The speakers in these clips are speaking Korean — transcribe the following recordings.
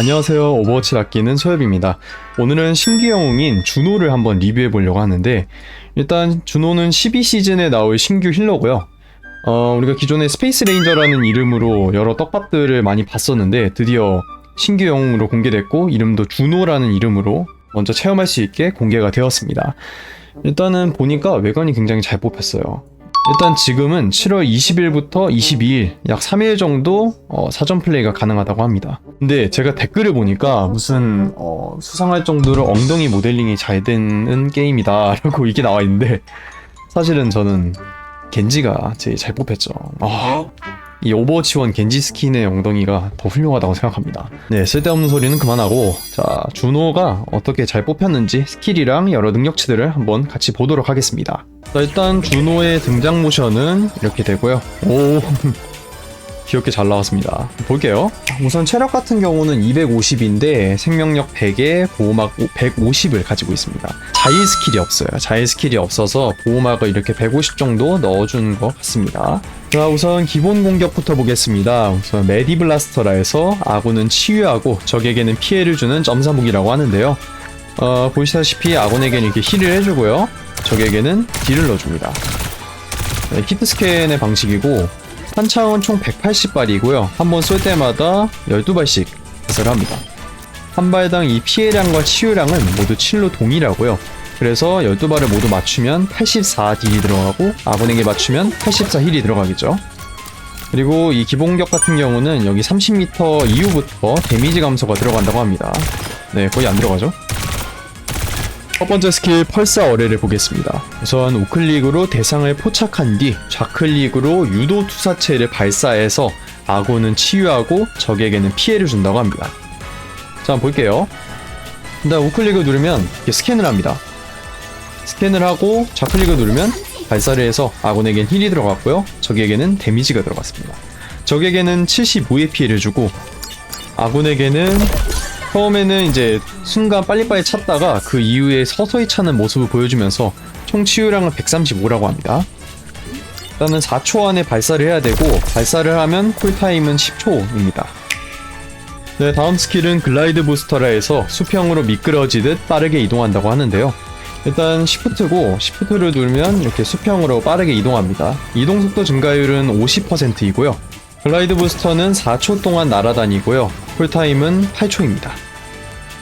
안녕하세요. 오버워치 아끼는 소엽입니다. 오늘은 신규 영웅인 준호를 한번 리뷰해 보려고 하는데 일단 준호는 12시즌에 나올 신규 힐러고요. 어, 우리가 기존에 스페이스 레인저라는 이름으로 여러 떡밥들을 많이 봤었는데 드디어 신규 영웅으로 공개됐고 이름도 준호라는 이름으로 먼저 체험할 수 있게 공개가 되었습니다. 일단은 보니까 외관이 굉장히 잘 뽑혔어요. 일단 지금은 7월 20일부터 22일 약 3일 정도 어, 사전 플레이가 가능하다고 합니다. 근데 제가 댓글을 보니까 무슨 어, 수상할 정도로 엉덩이 모델링이 잘 되는 게임이다라고 이게 나와 있는데 사실은 저는 겐지가 제일 잘 뽑혔죠. 아, 이 오버워치 원 겐지 스킨의 엉덩이가 더 훌륭하다고 생각합니다. 네, 쓸데없는 소리는 그만하고 자 준호가 어떻게 잘 뽑혔는지 스킬이랑 여러 능력치들을 한번 같이 보도록 하겠습니다. 자, 일단 준호의 등장 모션은 이렇게 되고요. 오 귀엽게 잘 나왔습니다. 볼게요. 우선 체력 같은 경우는 250인데 생명력 100에 보호막 150을 가지고 있습니다. 자일 스킬이 없어요. 자일 스킬이 없어서 보호막을 이렇게 150 정도 넣어준 것 같습니다. 자, 우선 기본 공격부터 보겠습니다. 우선 메디 블라스터라 해서 아군은 치유하고 적에게는 피해를 주는 점사무기라고 하는데요. 어, 보시다시피 아군에게는 이렇게 힐을 해주고요. 적에게는 딜을 넣어줍니다. 네, 히트 스캔의 방식이고 한 창은 총 180발이고요. 한 번 쏠 때마다 12발씩 발사를 합니다. 한 발당 이 피해량과 치유량은 모두 7로 동일하고요. 그래서 12발을 모두 맞추면 84딜이 들어가고 아군에게 맞추면 84힐이 들어가겠죠. 그리고 이 기본격 같은 경우는 여기 30m 이후부터 데미지 감소가 들어간다고 합니다. 네, 거의 안 들어가죠. 첫 번째 스킬 펄사 어뢰를 보겠습니다. 우선 우클릭으로 대상을 포착한 뒤 좌클릭으로 유도 투사체를 발사해서 아군은 치유하고 적에게는 피해를 준다고 합니다. 자, 볼게요. 일단 우클릭을 누르면 스캔을 합니다. 스캔을 하고 좌클릭을 누르면 발사를 해서 아군에겐 힐이 들어갔고요. 적에게는 데미지가 들어갔습니다. 적에게는 75의 피해를 주고 아군에게는 처음에는 이제 순간 빨리빨리 찼다가 그 이후에 서서히 차는 모습을 보여주면서 총 치유량은 135라고 합니다. 일단은 4초 안에 발사를 해야 되고 발사를 하면 쿨타임은 10초입니다. 네, 다음 스킬은 글라이드 부스터라 해서 수평으로 미끄러지듯 빠르게 이동한다고 하는데요. 일단 시프트고 시프트를 누르면 이렇게 수평으로 빠르게 이동합니다. 이동 속도 증가율은 50%이고요. 글라이드 부스터는 4초 동안 날아다니고요. 쿨타임은 8초입니다.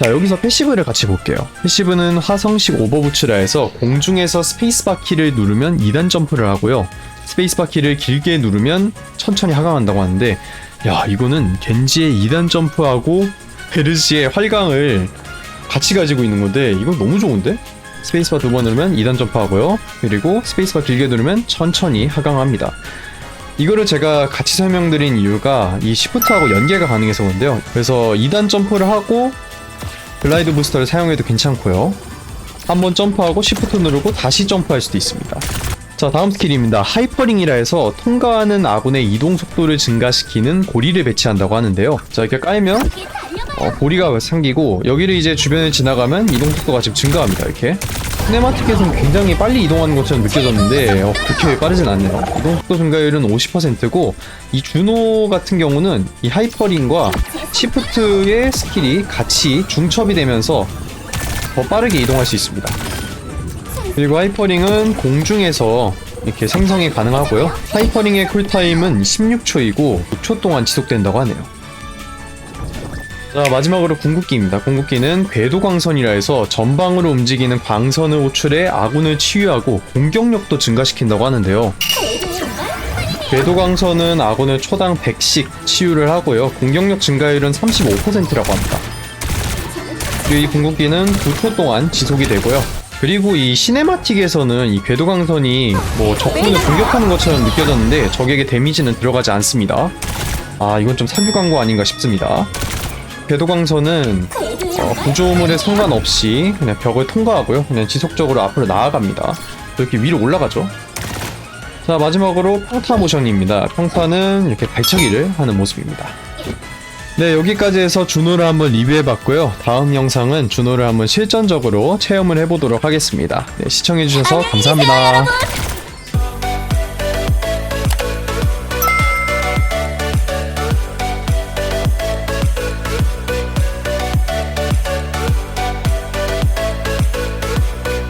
자, 여기서 패시브를 같이 볼게요. 패시브는 화성식 오버부츠라 해서 공중에서 스페이스바 키를 누르면 2단 점프를 하고요. 스페이스바 키를 길게 누르면 천천히 하강한다고 하는데 야, 이거는 겐지의 2단 점프하고 베르시의 활강을 같이 가지고 있는 건데 이건 너무 좋은데? 스페이스바 두 번 누르면 2단 점프하고요. 그리고 스페이스바 길게 누르면 천천히 하강합니다. 이거를 제가 같이 설명드린 이유가 이 시프트하고 연계가 가능해서 그런데요. 그래서 2단 점프를 하고 글라이드 부스터를 사용해도 괜찮고요. 한번 점프하고 시프트 누르고 다시 점프할 수도 있습니다. 자 다음 스킬입니다. 하이퍼링이라 해서 통과하는 아군의 이동 속도를 증가시키는 고리를 배치한다고 하는데요. 자 이렇게 깔면 어, 고리가 생기고 여기를 이제 주변을 지나가면 이동 속도가 지금 증가합니다. 이렇게 시네마틱에서는 굉장히 빨리 이동하는 것처럼 느껴졌는데 어, 그렇게 빠르진 않네요. 이동 속도 증가율은 50%고 이 준호 같은 경우는 이 하이퍼링과 시프트의 스킬이 같이 중첩이 되면서 더 빠르게 이동할 수 있습니다. 그리고 하이퍼링은 공중에서 이렇게 생성이 가능하고요. 하이퍼링의 쿨타임은 16초이고 6초 동안 지속된다고 하네요. 자 마지막으로 궁극기입니다. 궁극기는 궤도광선이라 해서 전방으로 움직이는 광선을 호출해 아군을 치유하고 공격력도 증가시킨다고 하는데요. 궤도광선은 아군을 초당 100씩 치유를 하고요. 공격력 증가율은 35%라고 합니다. 그리고 이 궁극기는 9초 동안 지속이 되고요. 그리고 이 시네마틱에서는 이 궤도광선이 뭐 적군을 공격하는 것처럼 느껴졌는데 적에게 데미지는 들어가지 않습니다. 아 이건 좀 사규 광고 아닌가 싶습니다. 궤도광선은 어, 구조물에 상관없이 그냥 벽을 통과하고요. 그냥 지속적으로 앞으로 나아갑니다. 이렇게 위로 올라가죠. 자 마지막으로 평타 모션입니다. 평타는 이렇게 발차기를 하는 모습입니다. 네 여기까지 해서 준호를 한번 리뷰해봤고요. 다음 영상은 준호를 한번 실전적으로 체험을 해보도록 하겠습니다. 네, 시청해주셔서 감사합니다.